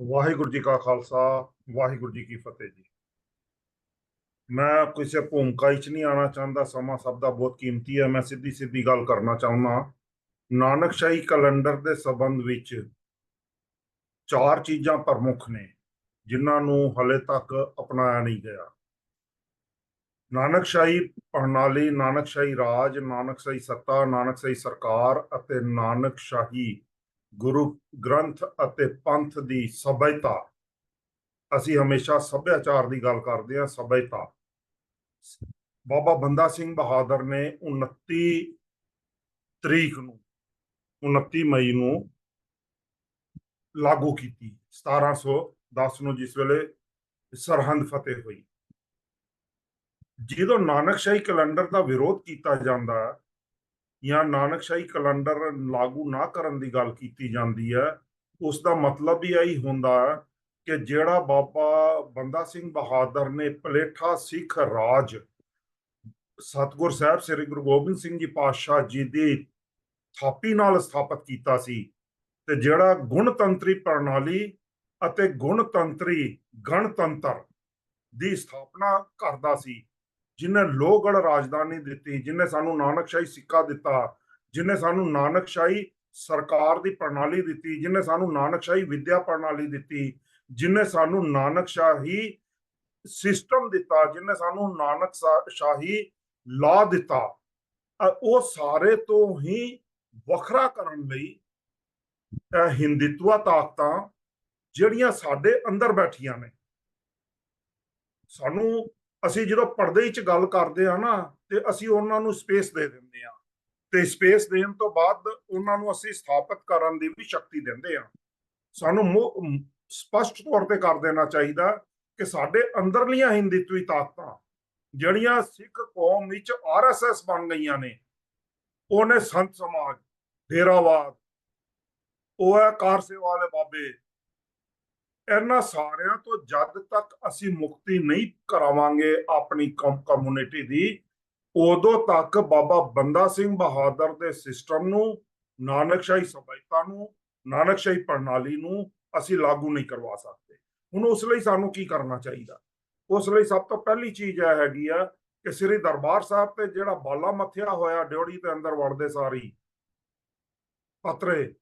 ਵਾਹਿਗੁਰੂ ਜੀ ਕਾ ਖਾਲਸਾ, ਵਾਹਿਗੁਰੂ ਜੀ ਕੀ ਫਤਿਹ ਜੀ। ਮੈਂ ਕਿਸੇ ਭੂਮਿਕਾ ਵਿੱਚ ਨਹੀਂ ਆਣਾ ਚਾਹੁੰਦਾ, ਸਮਾਂ ਸਭ ਦਾ ਬਹੁਤ ਕੀਮਤੀ ਹੈ। ਮੈਂ ਸਿੱਧੀ ਸਿੱਧੀ ਗੱਲ ਕਰਨਾ ਚਾਹੁੰਦਾ ਨਾਨਕਸ਼ਾਹੀ ਕੈਲੰਡਰ ਦੇ ਸੰਬੰਧ ਵਿੱਚ ਚਾਰ ਚੀਜ਼ਾਂ ਪ੍ਰਮੁੱਖ ਨੇ, ਜਿਨ੍ਹਾਂ ਨੂੰ ਹਲੇ ਤੱਕ ਅਪਣਾਇਆ ਨਹੀਂ ਗਿਆ। ਨਾਨਕਸ਼ਾਹੀ ਪ੍ਰਣਾਲੀ, ਨਾਨਕਸ਼ਾਹੀ ਰਾਜ, ਨਾਨਕਸ਼ਾਹੀ ਸੱਤਾ, ਨਾਨਕਸ਼ਾਹੀ ਸਰਕਾਰ ਅਤੇ ਨਾਨਕਸ਼ਾਹੀ ਗੁਰੂ ਗ੍ਰੰਥ ਅਤੇ ਪੰਥ ਦੀ ਸਭਿਅਤਾ। ਅਸੀਂ ਹਮੇਸ਼ਾ ਸੱਭਿਆਚਾਰ ਦੀ ਗੱਲ ਕਰਦੇ ਹਾਂ, ਸਭਿਅਤਾ। ਬਾਬਾ ਬੰਦਾ ਸਿੰਘ ਬਹਾਦਰ ਨੇ 29 ਤਰੀਕ ਨੂੰ 29 ਮਈ ਨੂੰ ਲਾਗੂ ਕੀਤੀ 1710 ਨੂੰ ਜਿਸ ਵੇਲੇ ਸਰਹੰਦ ਫਤਿਹ ਹੋਈ। ਜਦੋਂ ਨਾਨਕਸ਼ਾਹੀ ਕੈਲੰਡਰ ਦਾ ਵਿਰੋਧ ਕੀਤਾ ਜਾਂਦਾ ਹੈ ਜਾਂ ਨਾਨਕਸ਼ਾਹੀ ਕੈਲੰਡਰ ਲਾਗੂ ਨਾ ਕਰਨ ਦੀ ਗੱਲ ਕੀਤੀ ਜਾਂਦੀ ਹੈ ਉਸ ਦਾ ਮਤਲਬ ਹੀ ਇਹੀ ਹੁੰਦਾ ਹੈ ਕਿ ਜਿਹੜਾ ਬਾਬਾ ਬੰਦਾ ਸਿੰਘ ਬਹਾਦਰ ਨੇ ਪਲੇਠਾ ਸਿੱਖ ਰਾਜ ਸਤਗੁਰ ਸਾਹਿਬ ਸ੍ਰੀ ਗੁਰੂ ਗੋਬਿੰਦ ਸਿੰਘ ਜੀ ਪਾਤਸ਼ਾਹ ਜੀ ਦੀ ਥਾਪੀ ਨਾਲ ਸਥਾਪਿਤ ਕੀਤਾ ਸੀ ਤੇ ਜਿਹੜਾ ਗੁਣਤੰਤਰੀ ਪ੍ਰਣਾਲੀ ਅਤੇ ਗੁਣਤੰਤਰੀ ਗਣਤੰਤਰ ਦੀ ਸਥਾਪਨਾ ਕਰਦਾ ਸੀ। ਜਿਨੇ ਲੋਹਗੜ ਰਾਜਧਾਨੀ ਦਿੱਤੀ ਜਿਨੇ ਸਾਨੂੰ ਨਾਨਕਸ਼ਾਹੀ ਸਿੱਕਾ ਦਿੱਤਾ ਜਿਨੇ ਸਾਨੂੰ ਨਾਨਕਸ਼ਾਹੀ ਸਰਕਾਰ ਦੀ ਪ੍ਰਣਾਲੀ ਦਿੱਤੀ ਜਿਨੇ ਸਾਨੂੰ ਨਾਨਕਸ਼ਾਹੀ ਵਿਦਿਆ ਪ੍ਰਣਾਲੀ ਦਿੱਤੀ ਜਿਨੇ ਸਾਨੂੰ ਨਾਨਕਸ਼ਾਹੀ ਸਿਸਟਮ ਦਿੱਤਾ ਜਿਨੇ ਸਾਨੂੰ ਨਾਨਕਸ਼ਾਹੀ ਲਾ ਦਿੱਤਾ ਉਹ ਸਾਰੇ ਤੋਂ ਹੀ ਵੱਖਰਾ ਕਰਨ ਲਈ ਇਹ ਹਿੰਦੂਤਵਾ ਤਾਕਤਾਂ ਜਿਹੜੀਆਂ ਸਾਡੇ ਅੰਦਰ ਬੈਠੀਆਂ ਨੇ। ਸਾਨੂੰ ਅਸੀਂ ਜਦੋਂ ਪਰਦੇ ਵਿੱਚ ਗੱਲ ਕਰਦੇ ਆ ਨਾ, ਤੇ ਅਸੀਂ ਉਹਨਾਂ ਨੂੰ ਸਪੇਸ ਦੇ ਦਿੰਦੇ ਆ ਤੇ ਸਪੇਸ ਦੇਣ ਤੋਂ ਬਾਅਦ ਉਹਨਾਂ ਨੂੰ ਅਸੀਂ ਸਥਾਪਿਤ ਕਰਨ ਦੀ ਵੀ ਸ਼ਕਤੀ ਦਿੰਦੇ ਆ ਸਾਨੂੰ ਸਪਸ਼ਟ ਤੌਰ ਤੇ ਕਰ ਦੇਣਾ ਚਾਹੀਦਾ ਕਿ ਸਾਡੇ ਅੰਦਰਲੀਆਂ ਹਿੰਦੂਤਵੀ ਤਾਕਤਾਂ, ਜਿਹੜੀਆਂ ਸਿੱਖ ਕੌਮ ਵਿੱਚ ਆਰਐਸਐਸ ਬਣ ਗਈਆਂ ਨੇ, ਉਹਨੇ ਸੰਤ ਸਮਾਜ, ਡੇਰਾਵਾਦ, ਉਹ ਹੈ ਕਾਰ ਸੇਵਾ ਵਾਲੇ ਬਾਬੇ ਇਹਨਾਂ ਸਾਰਿਆਂ ਤੋਂ ਜਦ ਤੱਕ ਅਸੀਂ ਮੁਕਤੀ ਨਹੀਂ ਕਰਾਵਾਂਗੇ ਆਪਣੀ ਕਮਿਊਨਿਟੀ ਦੀ, ਉਦੋਂ ਤੱਕ ਬਾਬਾ ਬੰਦਾ ਸਿੰਘ ਬਹਾਦਰ ਦੇ ਸਿਸਟਮ ਨੂੰ ਨਾਨਕਸ਼ਾਹੀ ਸਭਿਅਤਾ ਨੂੰ ਨਾਨਕਸ਼ਾਹੀ ਪ੍ਰਣਾਲੀ ਨੂੰ ਅਸੀਂ ਲਾਗੂ ਨਹੀਂ ਕਰਵਾ ਸਕਦੇ। ਹੁਣ ਉਸ ਲਈ ਸਾਨੂੰ ਕੀ ਕਰਨਾ ਚਾਹੀਦਾ? ਉਸ ਲਈ ਸਭ ਤੋਂ ਪਹਿਲੀ ਚੀਜ਼ ਇਹ ਹੈਗੀ ਆ ਕਿ ਸ੍ਰੀ ਦਰਬਾਰ ਸਾਹਿਬ ਤੇ ਜਿਹੜਾ ਬਾਲਾ ਮੱਥਿਆ ਹੋਇਆ ਡਿਉੜੀ ਦੇ ਅੰਦਰ ਵੜਦੇ ਸਾਰੀ ਪੱਤਰੇ,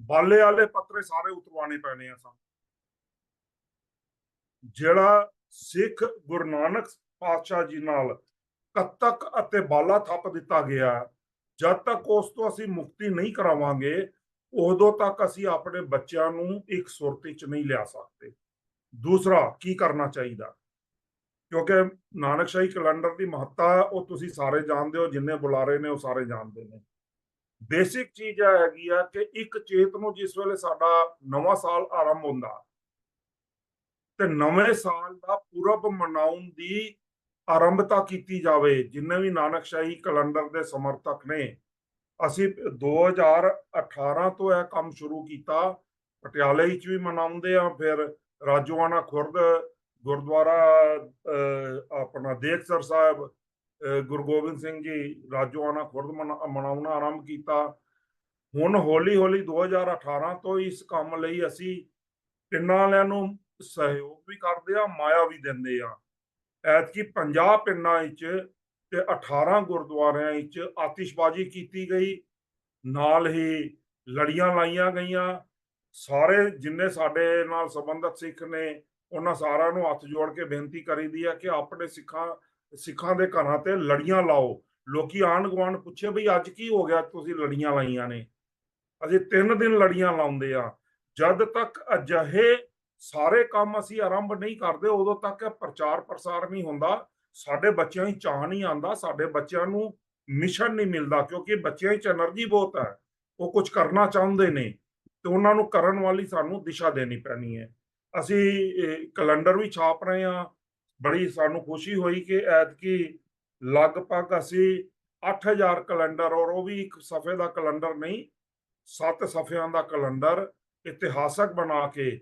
ਬਾਲੇ ਵਾਲੇ ਪੱਤਰੇ ਸਾਰੇ ਉਤਰਵਾਣੇ ਪੈਣੇ ਆ ਸਾਨੂੰ। ਜਿਹੜਾ ਸਿੱਖ ਗੁਰੂ ਨਾਨਕ ਪਾਤਸ਼ਾਹ ਜੀ ਨਾਲ ਕੱਤਕ ਅਤੇ ਬਾਲਾ ਥੱਪ ਦਿੱਤਾ ਗਿਆ ਜਦ ਤੱਕ ਉਸ ਤੋਂ ਅਸੀਂ ਮੁਕਤੀ ਨਹੀਂ ਕਰਾਵਾਂਗੇ ਉਦੋਂ ਤੱਕ ਅਸੀਂ ਆਪਣੇ ਬੱਚਿਆਂ ਨੂੰ ਇੱਕ ਸੁਰਤੀ ਚ ਨਹੀਂ ਲਿਆ ਸਕਦੇ। ਦੂਸਰਾ ਕੀ ਕਰਨਾ ਚਾਹੀਦਾ? ਕਿਉਂਕਿ ਨਾਨਕਸ਼ਾਹੀ ਕੈਲੰਡਰ ਦੀ ਮਹੱਤਤਾ ਹੈ, ਉਹ ਤੁਸੀਂ ਸਾਰੇ ਜਾਣਦੇ ਹੋ ਜਿੰਨੇ ਬੁਲਾਰੇ ਨੇ ਉਹ ਸਾਰੇ ਜਾਣਦੇ ਨੇ। ਬੇਸਿਕ ਚੀਜ਼ ਇਹ ਹੈਗੀ ਆ ਕਿ ਇੱਕ ਚੇਤ ਨੂੰ ਜਿਸ ਵੇਲੇ ਸਾਡਾ ਨਵਾਂ ਸਾਲ ਆਰੰਭ ਹੁੰਦਾ ਤੇ ਨਵੇਂ ਸਾਲ ਦਾ ਪੂਰਬ ਮਨਾਉਣ ਦੀ ਆਰੰਭਤਾ ਕੀਤੀ ਜਾਵੇ, ਜਿੰਨੇ ਵੀ ਨਾਨਕਸ਼ਾਹੀ ਕੈਲੰਡਰ ਦੇ ਸਮਰਥਕ ਨੇ। ਅਸੀਂ 2018 ਤੋਂ ਇਹ ਕੰਮ ਸ਼ੁਰੂ ਕੀਤਾ। ਪਟਿਆਲੇ ਵਿੱਚ ਵੀ ਮਨਾਉਂਦੇ ਆ ਫਿਰ ਰਾਜੋਆਣਾ ਖੁਰਦ, ਗੁਰਦੁਆਰਾ ਆਪਣਾ ਦੇਖਸਰ ਸਾਹਿਬ ਗੁਰੂ ਗੋਬਿੰਦ ਸਿੰਘ ਜੀ ਰਾਜੋਆਣਾ ਖੁਰਦ ਮਨਾ- ਮਨਾਉਣਾ ਆਰੰਭ ਕੀਤਾ। ਹੁਣ ਹੌਲੀ ਹੌਲੀ 2018 ਤੋਂ ਇਸ ਕੰਮ ਲਈ ਅਸੀਂ ਤਿੰਨਾਂ ਵਾਲਿਆਂ ਨੂੰ ਸਹਿਯੋਗ ਵੀ ਕਰਦੇ ਆ, ਮਾਇਆ ਵੀ ਦਿੰਦੇ ਆ। ਐਤਕੀ 50 ਪਿੰਡਾਂ ਵਿੱਚ ਤੇ 18 ਗੁਰਦੁਆਰਿਆਂ ਵਿੱਚ ਆਤਿਸ਼ਬਾਜ਼ੀ ਕੀਤੀ ਗਈ। ਨਾਲ ਹੀ ਲੜੀਆਂ ਲਾਈਆਂ ਗਈਆਂ। ਸਾਰੇ ਜਿੰਨੇ ਸਾਡੇ ਨਾਲ ਸੰਬੰਧਿਤ ਸਿੱਖ ਨੇ, ਉਹਨਾਂ ਸਾਰਿਆਂ ਨੂੰ ਹੱਥ ਜੋੜ ਕੇ ਬੇਨਤੀ ਕਰੀਦੀ ਆ ਕਿ ਆਪਣੇ ਸਿੱਖਾਂ ਸਿੱਖਾਂ ਦੇ ਘਰਾਂ ਤੇ ਲੜੀਆਂ ਲਾਓ। ਲੋਕੀ ਆਂਢ ਗੁਆਂਢ ਪੁੱਛੇ ਬਈ ਅੱਜ ਕੀ ਹੋ ਗਿਆ, ਤੁਸੀਂ ਲੜੀਆਂ ਲਾਈਆਂ ਨੇ। ਅਸੀਂ ਤਿੰਨ ਦਿਨ ਲੜੀਆਂ ਲਾਉਂਦੇ ਆ। ਜਦ ਤੱਕ ਅਜਿਹੇ ਸਾਰੇ ਕੰਮ ਅਸੀਂ ਆਰੰਭ ਨਹੀਂ ਕਰਦੇ, ਉਦੋਂ ਤੱਕ ਪ੍ਰਚਾਰ ਪ੍ਰਸਾਰ ਨਹੀਂ ਹੁੰਦਾ। ਸਾਡੇ ਬੱਚਿਆਂ ਨੂੰ ਚਾਹ ਨਹੀਂ ਆਂਦਾ ਸਾਡੇ ਬੱਚਿਆਂ ਨੂੰ ਮਿਸ਼ਨ ਨਹੀਂ ਮਿਲਦਾ, ਕਿਉਂਕਿ ਬੱਚਿਆਂ ਵਿੱਚ એનર્ਜੀ ਬਹੁਤ ਹੈ। ਉਹ ਕੁਝ ਕਰਨਾ ਚਾਹੁੰਦੇ ਨੇ, ਤੇ ਉਹਨਾਂ ਨੂੰ ਕਰਨ ਵਾਲੀ ਸਾਨੂੰ ਦਿਸ਼ਾ ਦੇਣੀ ਪੈਣੀ ਹੈ। ਅਸੀਂ ਕੈਲੰਡਰ ਵੀ ਛਾਪ ਰਹੇ ਹਾਂ। ਬੜੀ ਸਾਨੂੰ ਖੁਸ਼ੀ ਹੋਈ ਕਿ ਐਤ ਕੀ ਲਗਭਗ ਅਸੀਂ 8000 ਕੈਲੰਡਰ ਔਰ ਉਹ ਵੀ ਇੱਕ ਸਫੇ ਦਾ ਕੈਲੰਡਰ ਨਹੀਂ, ਸੱਤ ਸਫਿਆਂ ਦਾ ਕੈਲੰਡਰ ਇਤਿਹਾਸਕ ਬਣਾ ਕੇ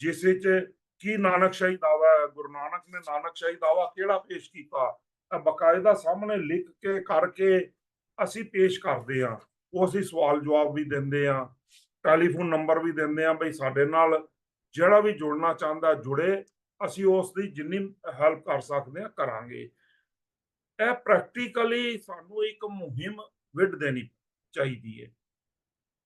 ਜਿਸ ਵਿੱਚ ਕੀ ਨਾਨਕਸ਼ਾਹੀ ਦਾਵਾ ਹੈ, ਗੁਰੂ ਨਾਨਕ ਨੇ ਨਾਨਕਸ਼ਾਹੀ ਦਾਵਾ ਕਿਹੜਾ ਪੇਸ਼ ਕੀਤਾ? ਇਹ ਬਕਾਇਦਾ ਸਾਹਮਣੇ ਲਿਖ ਕੇ ਕਰਕੇ ਅਸੀਂ ਪੇਸ਼ ਕਰਦੇ ਹਾਂ। ਉਹ ਅਸੀਂ ਸਵਾਲ ਜਵਾਬ ਵੀ ਦਿੰਦੇ ਹਾਂ, ਟੈਲੀਫੋਨ ਨੰਬਰ ਵੀ ਦਿੰਦੇ ਹਾਂ ਬਈ ਸਾਡੇ ਨਾਲ ਜਿਹੜਾ ਵੀ ਜੁੜਨਾ ਚਾਹੁੰਦਾ ਜੁੜੇ, ਅਸੀਂ ਉਸ ਦੀ ਜਿੰਨੀ ਹੈਲਪ ਕਰ ਸਕਦੇ ਹਾਂ, ਕਰਾਂਗੇ। ਇਹ ਪ੍ਰੈਕਟੀਕਲੀ ਸਾਨੂੰ ਇੱਕ ਮੁਹਿੰਮ ਵਿੱਢ ਦੇਣੀ ਚਾਹੀਦੀ ਹੈ।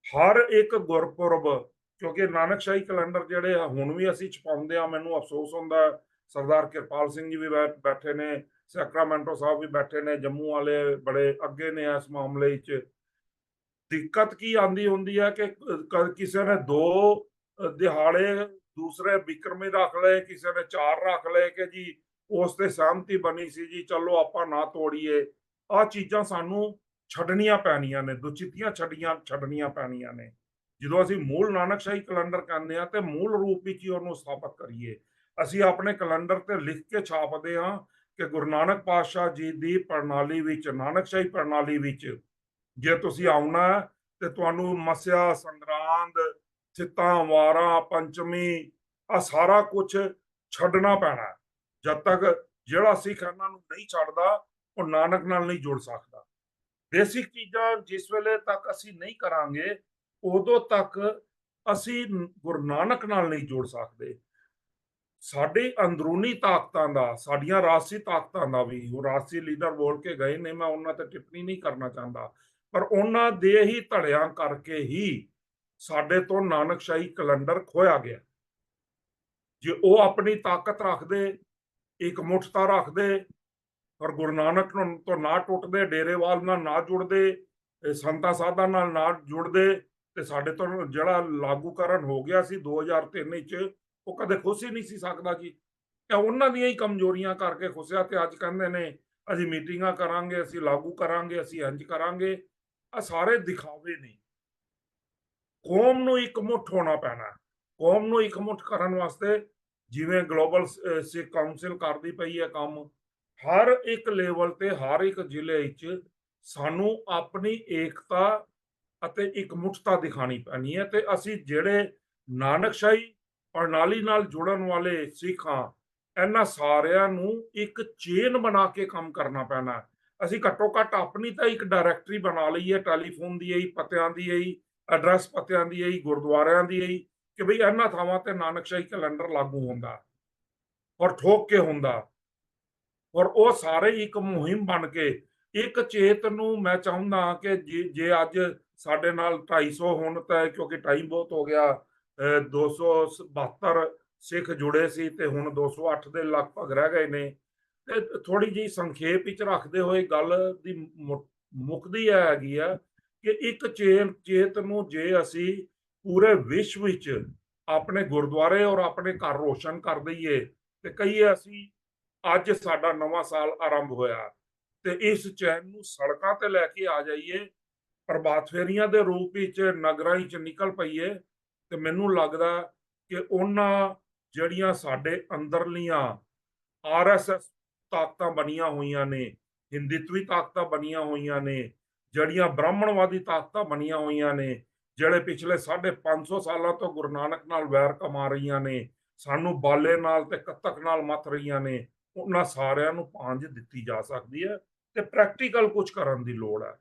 ਹਰ ਇੱਕ ਗੁਰਪੁਰਬ ਕਿਉਂਕਿ ਨਾਨਕਸ਼ਾਹੀ ਕੈਲੰਡਰ ਜਿਹੜੇ ਆ, ਹੁਣ ਵੀ ਅਸੀਂ ਛਪਾਉਂਦੇ ਆ, ਮੈਨੂੰ ਅਫਸੋਸ ਹੁੰਦਾ ਸਰਦਾਰ ਕਿਰਪਾਲ ਸਿੰਘ ਜੀ ਵੀ ਬੈ- ਬੈਠੇ ਨੇ, ਸੈਕਰਾਮੈਂਟੋ ਸਾਹਿਬ ਵੀ ਬੈਠੇ ਨੇ, ਜੰਮੂ ਵਾਲੇ ਬੜੇ ਅੱਗੇ ਨੇ ਇਸ ਮਾਮਲੇ ਵਿੱਚ। ਦਿੱਕਤ ਕੀ ਆਂਦੀ ਹੁੰਦੀ ਹੈ ਕਿ ਕਿਸੇ ਨੇ ਦੋ ਦਿਹਾੜੇ ਦੂਸਰੇ ਬਿਕਰਮੀ ਰੱਖ ਲਏ, ਕਿਸੇ ਨੇ ਚਾਰ ਰੱਖ ਲਏ ਕਿ ਜੀ ਉਸ ਤੇ ਸਹਿਮਤੀ ਬਣੀ ਸੀ ਜੀ, ਚਲੋ ਆਪਾਂ ਨਾ ਤੋੜੀਏ। ਆ ਚੀਜ਼ਾਂ ਸਾਨੂੰ ਛੱਡਣੀਆਂ ਪੈਣੀਆਂ ਨੇ, ਦੁਚਿੱਤੀਆਂ ਛੱਡੀਆਂ, ਛੱਡਣੀਆਂ ਪੈਣੀਆਂ ਨੇ। ਜਦੋਂ ਅਸੀਂ ਮੂਲ ਨਾਨਕਸ਼ਾਹੀ ਕੈਲੰਡਰ ਕਹਿੰਦੇ ਆ ਤੇ ਮੂਲ ਰੂਪ ਵਿੱਚ ਹੀ ਉਹਨੂੰ ਸਥਾਪਿਤ ਕਰੀਏ, ਅਸੀਂ ਆਪਣੇ ਕੈਲੰਡਰ ਤੇ ਲਿਖ ਕੇ ਛਾਪਦੇ ਹਾਂ ਕਿ ਗੁਰੂ ਨਾਨਕ ਪਾਤਸ਼ਾਹ ਜੀ ਦੀ ਪ੍ਰਣਾਲੀ ਵਿੱਚ ਨਾਨਕਸ਼ਾਹੀ ਪ੍ਰਣਾਲੀ ਵਿੱਚ ਜੇ ਤੁਸੀਂ ਆਉਣਾ ਤੇ ਤੁਹਾਨੂੰ ਮਸਿਆ, ਸੰਗਰਾਂਦ ਚਿੱਤਾਂ ਵਾਰਾਂ, ਪੰਚਮੀ ਆ ਸਾਰਾ ਕੁਝ ਛੱਡਣਾ ਪੈਣਾ ਜਦ ਤੱਕ ਜਿਹੜਾ ਸਿੱਖ ਇਹਨਾਂ ਨੂੰ ਨਹੀਂ ਛੱਡਦਾ, ਉਹ ਨਾਨਕ ਨਾਲ ਨਹੀਂ ਜੁੜ ਸਕਦਾ। ਬੇਸਿਕ ਚੀਜ਼ਾਂ ਜਿਸ ਵੇਲੇ ਤੱਕ ਅਸੀਂ ਨਹੀਂ ਕਰਾਂਗੇ ਉਦੋਂ ਤੱਕ ਅਸੀਂ ਗੁਰੂ ਨਾਨਕ ਨਾਲ ਨਹੀਂ ਜੁੜ ਸਕਦੇ। ਸਾਡੇ ਅੰਦਰੂਨੀ ਤਾਕਤਾਂ ਦਾ, ਸਾਡੀਆਂ ਰਾਜਸੀ ਤਾਕਤਾਂ ਦਾ ਵੀ, ਉਹ ਰਾਜਸੀ ਲੀਡਰ ਬੋਲ ਕੇ ਗਏ ਨੇ, ਮੈਂ ਉਹਨਾਂ ਤੇ ਟਿੱਪਣੀ ਨਹੀਂ ਕਰਨਾ ਚਾਹੁੰਦਾ। ਪਰ ਉਹਨਾਂ ਦੇ ਹੀ ਧੜਿਆਂ ਕਰਕੇ ਹੀ ਸਾਡੇ ਤੋਂ ਨਾਨਕਸ਼ਾਹੀ ਕੈਲੰਡਰ ਖੋਇਆ ਗਿਆ। ਜੇ ਉਹ ਆਪਣੀ ਤਾਕਤ ਰੱਖਦੇ ਇੱਕ ਮੁੱਠਤਾ ਰੱਖਦੇ, ਔਰ ਗੁਰੂ ਨਾਨਕ ਨੂੰ ਤੋਂ ਨਾ ਟੁੱਟਦੇ ਡੇਰੇਵਾਲ ਨਾਲ ਨਾ ਜੁੜਦੇ, ਇਹ ਸੰਤਾਂ ਸਾਧਾਂ ਨਾਲ ਨਾ ਜੁੜਦੇ ਤੇ ਸਾਡੇ ਤੋਂ ਜਿਹੜਾ ਲਾਗੂ ਕਰਨ ਹੋ ਗਿਆ ਸੀ 2003 ਵਿੱਚ, ਉਹ ਕਦੇ ਖੁਸ਼ ਹੀ ਨਹੀਂ ਸੀ ਸਕਦਾ ਜੀ। ਇਹ ਉਹਨਾਂ ਦੀਆਂ ਹੀ ਕਮਜ਼ੋਰੀਆਂ ਕਰਕੇ ਖੁਸ਼ਿਆ ਤੇ ਅੱਜ ਕਹਿੰਦੇ ਨੇ, ਅਸੀਂ ਮੀਟਿੰਗਾਂ ਕਰਾਂਗੇ, ਅਸੀਂ ਲਾਗੂ ਕਰਾਂਗੇ, ਅਸੀਂ ਇੰਜ ਕਰਾਂਗੇ। ਆ ਸਾਰੇ ਦਿਖਾਵੇ ਨੇ। ਕੌਮ ਨੂੰ ਇੱਕ ਮੁੱਠ ਹੋਣਾ ਪੈਣਾ। ਕੌਮ ਨੂੰ ਇੱਕ ਮੁੱਠ ਕਰਨ ਵਾਸਤੇ ਜਿਵੇਂ ਗਲੋਬਲ ਸਿੱਖ ਕਾਉਂਸਲ ਕਰਦੀ ਪਈ ਹੈ ਕੰਮ, ਹਰ ਇੱਕ ਲੈਵਲ ਤੇ, ਹਰ ਇੱਕ ਜ਼ਿਲ੍ਹੇ ਵਿੱਚ ਸਾਨੂੰ ਆਪਣੀ ਏਕਤਾ ਅਤੇ ਇੱਕ ਮੁੱਠਤਾ ਦਿਖਾਣੀ ਪੈਣੀ ਹੈ ਤੇ ਅਸੀਂ ਜਿਹੜੇ ਨਾਨਕਸ਼ਾਹੀ ਪ੍ਰਣਾਲੀ ਨਾਲ ਜੁੜਨ ਵਾਲੇ ਸਿੱਖਾਂ, ਇਹਨਾਂ ਸਾਰਿਆਂ ਨੂੰ ਇੱਕ ਚੇਨ ਬਣਾ ਕੇ ਕੰਮ ਕਰਨਾ ਪੈਣਾ ਅਸੀਂ ਘੱਟੋ ਘੱਟ ਆਪਣੀ ਤਾਂ ਇੱਕ ਡਾਇਰੈਕਟਰੀ ਬਣਾ ਲਈ ਹੈ ਟੈਲੀਫੋਨ ਦੀ ਹੀ ਪਤਿਆਂ ਦੀ ਹੀ ਐਡਰੈਸ ਪਤਿਆਂ ਦੀ ਹੀ ਗੁਰਦੁਆਰਿਆਂ ਦੀ ਹੀ ਕਿ ਭਈ ਇਹਨਾਂ ਥਾਵਾਂ ਤੇ ਨਾਨਕਸ਼ਾਹੀ ਕੈਲੰਡਰ ਲਾਗੂ ਹੁੰਦਾ ਔਰ ਠੋਕ ਕੇ ਹੁੰਦਾ ਔਰ ਉਹ ਸਾਰੇ ਇੱਕ ਮੁਹਿੰਮ ਬਣ ਕੇ ਇੱਕ ਚੇਤ ਨੂੰ ਮੈਂ ਚਾਹੁੰਦਾ ਕਿ ਜੇ ਜੇ ਅੱਜ ਸਾਡੇ ਨਾਲ 250 ਹੁਣ ਤਾਂ ਕਿਉਂਕਿ ਟਾਈਮ ਬਹੁਤ ਹੋ ਗਿਆ, ਅਹ 272 ਸਿੱਖ ਜੁੜੇ ਸੀ ਤੇ ਹੁਣ 208 ਦੇ ਲਗਭਗ ਰਹਿ ਗਏ ਨੇ। ਤੇ ਥੋੜੀ ਜਿਹੀ ਸੰਖੇਪ ਵਿੱਚ ਰੱਖਦੇ ਹੋਏ ਗੱਲ ਦੀ ਮੁ- ਮੁੱਕਦੀ ਇਹ ਹੈਗੀ ਆ ਕਿ ਇੱਕ ਚੇਨ, ਚੇਤ ਨੂੰ ਜੇ ਅਸੀਂ ਪੂਰੇ ਵਿਸ਼ਵ ਵਿੱਚ ਆਪਣੇ ਗੁਰਦੁਆਰੇ ਔਰ ਆਪਣੇ ਘਰ ਰੋਸ਼ਨ ਕਰ ਦਈਏ, ਤੇ ਕਹੀਏ ਅਸੀਂ ਅੱਜ ਸਾਡਾ ਨਵਾਂ ਸਾਲ ਆਰੰਭ ਹੋਇਆ। ਤੇ ਇਸ ਚੈਨ ਨੂੰ ਸੜਕਾਂ ਤੇ ਲੈ ਕੇ ਆ ਜਾਈਏ। ਪ੍ਰਭਾਤ ਫੇਰੀਆਂ ਦੇ ਰੂਪ ਵਿੱਚ ਨਗਰਾਂ ਵਿੱਚ ਨਿਕਲ ਪਈਏ ਤੇ ਮੈਨੂੰ ਲੱਗਦਾ ਕਿ ਉਹਨਾਂ ਜਿਹੜੀਆਂ ਸਾਡੇ ਅੰਦਰਲੀਆਂ ਆਰਐਸਐਸ ਤਾਕਤਾਂ ਬਣੀਆਂ ਹੋਈਆਂ ਨੇ, ਹਿੰਦੂਤਵੀ ਤਾਕਤਾਂ ਬਣੀਆਂ ਹੋਈਆਂ ਨੇ, ਜਿਹੜੀਆਂ ਬ੍ਰਾਹਮਣਵਾਦੀ ਤਾਕਤਾਂ ਬਣੀਆਂ ਹੋਈਆਂ ਨੇ, ਜਿਹੜੇ ਪਿਛਲੇ 550 ਸਾਲਾਂ ਤੋਂ ਗੁਰੂ ਨਾਨਕ ਨਾਲ ਵੈਰ ਕਮਾ ਰਹੀਆਂ ਨੇ, ਸਾਨੂੰ ਬਾਲੇ ਨਾਲ ਤੇ ਕੱਤਕ ਨਾਲ ਮੱਥ ਰਹੀਆਂ ਨੇ, ਉਹਨਾਂ ਸਾਰਿਆਂ ਨੂੰ ਭਾਂਜ ਦਿੱਤੀ ਜਾ ਸਕਦੀ ਹੈ। ਤੇ ਪ੍ਰੈਕਟੀਕਲ ਕੁਝ ਕਰਨ ਦੀ ਲੋੜ ਹੈ।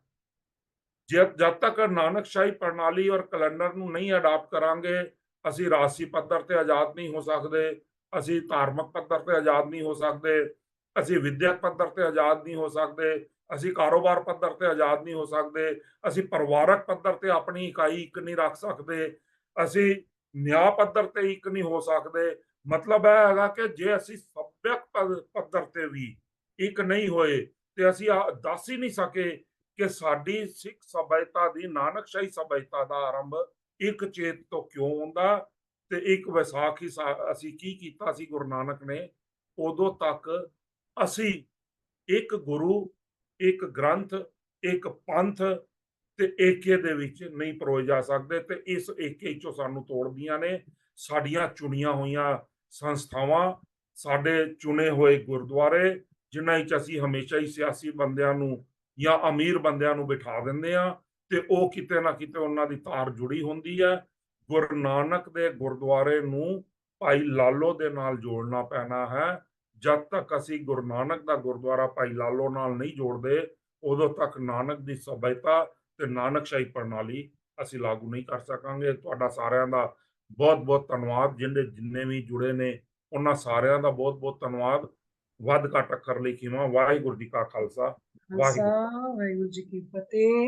ਜਦ ਤੱਕ ਨਾਨਕਸ਼ਾਹੀ ਪ੍ਰਣਾਲੀ ਔਰ ਕੈਲੰਡਰ ਨੂੰ ਨਹੀਂ ਅਡਾਪਟ ਕਰਾਂਗੇ, ਅਸੀਂ ਰਾਸ਼ੀ ਪੱਧਰ ਤੇ ਆਜ਼ਾਦ ਨਹੀਂ ਹੋ ਸਕਦੇ, ਅਸੀਂ ਧਾਰਮਿਕ ਪੱਧਰ ਤੇ ਆਜ਼ਾਦ ਨਹੀਂ ਹੋ ਸਕਦੇ, ਅਸੀਂ ਵਿਦਿਅਕ ਪੱਧਰ ਤੇ ਆਜ਼ਾਦ ਨਹੀਂ ਹੋ ਸਕਦੇ, ਅਸੀਂ ਕਾਰੋਬਾਰ ਪੱਧਰ ਤੇ ਆਜ਼ਾਦ ਨਹੀਂ ਹੋ ਸਕਦੇ, ਅਸੀਂ ਪਰਿਵਾਰਕ ਪੱਧਰ ਤੇ ਆਪਣੀ ਇਕਾਈ ਇੱਕ ਨਹੀਂ ਰੱਖ ਸਕਦੇ, ਅਸੀਂ ਨਿਆਂ ਪੱਧਰ ਤੇ ਇੱਕ ਨਹੀਂ ਹੋ ਸਕਦੇ। ਮਤਲਬ ਇਹ ਹੈਗਾ ਕਿ ਜੇ ਅਸੀਂ ਸੱਭਿਅਕ ਪੱਧਰ ਤੇ ਵੀ ਇੱਕ ਨਹੀਂ ਹੋਏ ਤੇ ਅਸੀਂ ਆ- ਦੱਸ ਹੀ ਨਹੀਂ ਸਕੇ ਕਿ ਸਾਡੀ ਸਿੱਖ ਸਭਿਅਤਾ ਦੀ ਨਾਨਕਸ਼ਾਹੀ ਸਭਿਅਤਾ ਦਾ ਆਰੰਭ ਇੱਕ ਚੇਤ ਤੋਂ ਕਿਉਂ ਹੁੰਦਾ ਤੇ ਇੱਕ ਵਿਸਾਖੀ ਸਾ- ਅਸੀਂ ਕੀ ਕੀਤਾ ਸੀ ਗੁਰੂ ਨਾਨਕ ਨੇ, ਉਦੋਂ ਤੱਕ ਅਸੀਂ ਇੱਕ ਗੁਰੂ, ਇੱਕ ਗ੍ਰੰਥ, ਇੱਕ ਪੰਥ ਤੇ ਏਕੇ ਦੇ ਵਿੱਚ ਨਹੀਂ ਪਰੋਏ ਜਾ ਸਕਦੇ ਤੇ ਇਸ ਏਕੇ ਚੋਂ ਸਾਨੂੰ ਤੋੜਦੀਆਂ ਨੇ, ਸਾਡੀਆਂ ਚੁਣੀਆਂ ਹੋਈਆਂ ਸੰਸਥਾਵਾਂ, ਸਾਡੇ ਚੁਣੇ ਹੋਏ ਗੁਰਦੁਆਰੇ ਜਿਨ੍ਹਾਂ ਵਿੱਚ ਅਸੀਂ ਹਮੇਸ਼ਾ ਹੀ ਸਿਆਸੀ ਬੰਦਿਆਂ ਨੂੰ ਜਾਂ ਅਮੀਰ ਬੰਦਿਆਂ ਨੂੰ ਬਿਠਾ ਦਿੰਦੇ ਆ ਤੇ ਉਹ ਕਿਤੇ ਨਾ ਕਿਤੇ ਉਹਨਾਂ ਦੀ ਤਾਰ ਜੁੜੀ ਹੁੰਦੀ ਹੈ। ਗੁਰੂ ਨਾਨਕ ਦੇ ਗੁਰਦੁਆਰੇ ਨੂੰ ਭਾਈ ਲਾਲੋ ਦੇ ਨਾਲ ਜੋੜਨਾ ਪੈਣਾ ਹੈ। ਜਦ ਤੱਕ ਅਸੀਂ ਗੁਰੂ ਨਾਨਕ ਦਾ ਗੁਰਦੁਆਰਾ ਭਾਈ ਲਾਲੋ ਨਾਲ ਨਹੀਂ ਜੋੜਦੇ, ਉਦੋਂ ਤੱਕ ਨਾਨਕ ਦੀ ਸਭਿਅਤਾ ਤੇ ਨਾਨਕਸ਼ਾਹੀ ਪ੍ਰਣਾਲੀ ਅਸੀਂ ਲਾਗੂ ਨਹੀਂ ਕਰ ਸਕਾਂਗੇ। ਤੁਹਾਡਾ ਸਾਰਿਆਂ ਦਾ ਬਹੁਤ ਬਹੁਤ ਧੰਨਵਾਦ। ਜਿਹੜੇ ਜਿੰਨੇ ਵੀ ਜੁੜੇ ਨੇ, ਉਹਨਾਂ ਸਾਰਿਆਂ ਦਾ ਬਹੁਤ ਬਹੁਤ ਧੰਨਵਾਦ। ਵੱਧ ਘੱਟ ਅੱਖਰ ਲਿਖੀਵਾਂ ਵਾਹਿਗੁਰੂ ਜੀ ਕਾ ਖਾਲਸਾ ਖਾਲਸਾ ਵਾਹਿਗੁਰੂ ਜੀ ਕੀ ਫਤਿਹ।